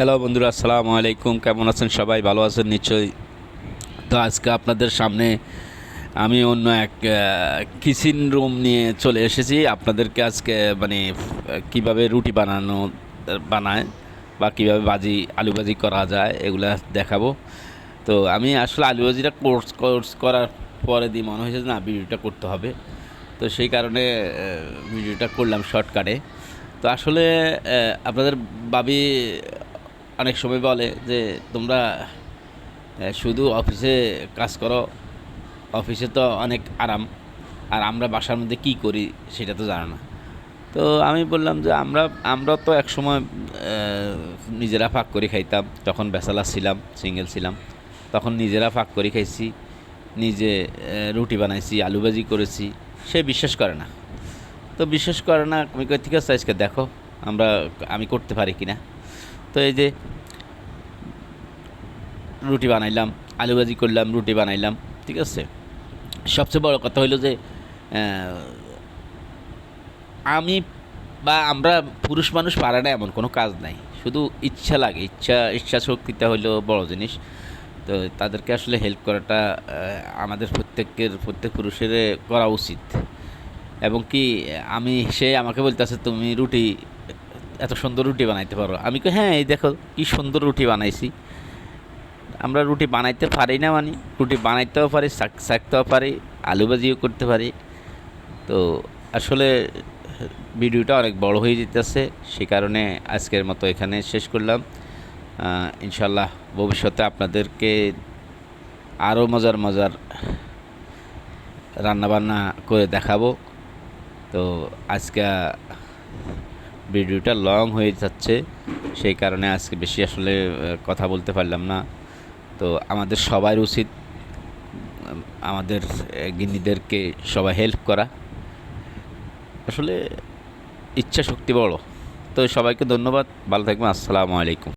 Hello বন্ধুরা, আসসালামু আলাইকুম। কেমন আছেন সবাই? ভালো আছেন? নিশ্চয়ই। তো আজকে আপনাদের সামনে আমি অন্য এক কিচেন রুম নিয়ে চলে এসেছি। আপনাদেরকে আজকে মানে কীভাবে রুটি বানানো, বানায় বা কীভাবে বাজি, আলু ভাজি করা যায়, এগুলো দেখাবো। তো আমি আসলে আলু ভাজিটা কোর্স কোর্স করার পরে দিয়ে মনে হয়েছে না, ভিডিওটা করতে হবে। তো সেই কারণে ভিডিওটা করলাম শর্টকাটে। তো আসলে আপনাদের বাবি অনেক সময় বলে যে, তোমরা শুধু অফিসে কাজ করো, অফিসে তো অনেক আরাম। আর আমরা বাসার মধ্যে কি করি সেটা তো জানো না। তো আমি বললাম যে, আমরা আমরা তো এক সময় নিজেরা ফাঁক করে খাইতাম। তখন ব্যাচেলার ছিলাম, সিঙ্গেল ছিলাম, তখন নিজেরা ফাঁক করে খাইছি। নিজে রুটি বানাইছি, আলু ভাজি করেছি। সে বিশ্বাস করে না। তো বিশ্বাস করে না, আমি ঠিক আছে, আজকে দেখো, আমরা, আমি করতে পারি কি না তো এই যে রুটি বানাইলাম, আলু ভাজি করলাম, রুটি বানাইলাম, ঠিক আছে? সবচেয়ে বড় কথা হইল যে আমি বা আমরা পুরুষ মানুষ পারে না এমন কোনো কাজ নাই। শুধু ইচ্ছা লাগে, ইচ্ছা ইচ্ছা শক্তিটা হইল বড় জিনিস। তো তাদেরকে আসলে হেল্প করাটা আমাদের প্রত্যেকের, প্রত্যেক পুরুষের করা উচিত। এবং কি, আমি সে আমাকে বলতেছে, তুমি রুটি এত সুন্দর রুটি বানাইতে পারো? আমি কই হ্যাঁ এই দেখো কি সুন্দর রুটি বানাইছি। আমরা রুটি বানাইতে পারি না মানে রুটি বানাইতেও পারি, শাক, শাকতেও পারি, আলু ভাজিও করতে পারি। তো আসলে ভিডিওটা অনেক বড় হয়ে যেতেছে, সে কারণে আজকের মতো এখানে শেষ করলাম। ইনশাল্লাহ ভবিষ্যতে আপনাদেরকে আরও মজার মজার রান্নাবান্না করে দেখাবো। তো আজকে ভিডিওটা লং হয়ে যাচ্ছে, সেই কারণে আজকে বেশি আসলে কথা বলতে পারলাম না। তো আমাদের সবার উচিত, আমাদের গিন্নিদেরকে সবাই হেল্প করা। আসলে ইচ্ছা শক্তি বড়। তো সবাইকে ধন্যবাদ, ভালো থাকবেন, আসসালামু আলাইকুম।